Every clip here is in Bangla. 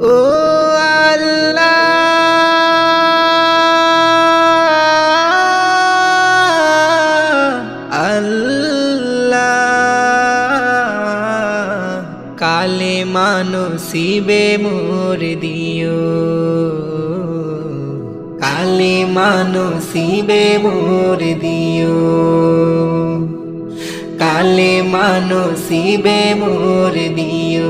ও আল্লাহ আল্লাহ, কালে মানসিবে মোর দিও। কালে মানসিবে মোর দিও। কালে মানসিবে মোর দিও।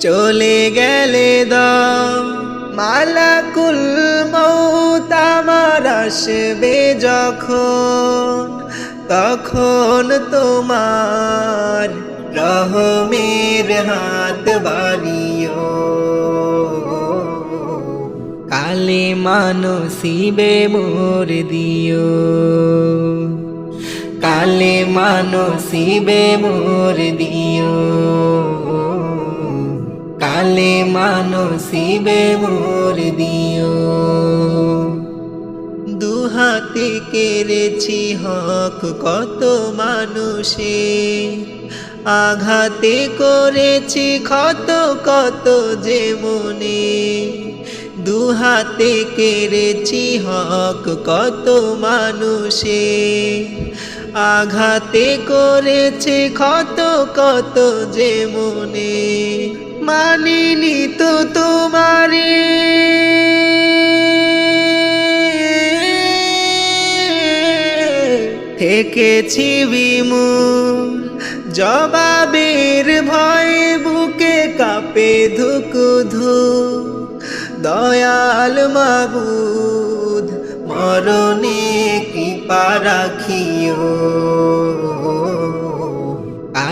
চলে গেলে দাম। মালাকুল মৌত আমার আসবে যখন, তখন তোমার রহমের হাত বাড়িও। কালে মানসিবে মোর দিও। কালে মানসিবে মোর দিও। কালে মানসিবে মোর দিও। দুহাতে কেড়েছি হক কত মানুষে, আঘাতে করেছি ক্ষত কত যে মনে। দুহাতে কেড়েছি হক কত মানুষে, আঘাতে করেছে ক্ষত কত যে মনে। মানিনি তো তোমারে। থেকেছি বিমূল জবাবের ভয়ে বুকে কাপে ধুক ধু দয়াল মাবুদ, মরণে কৃপা রাখিও।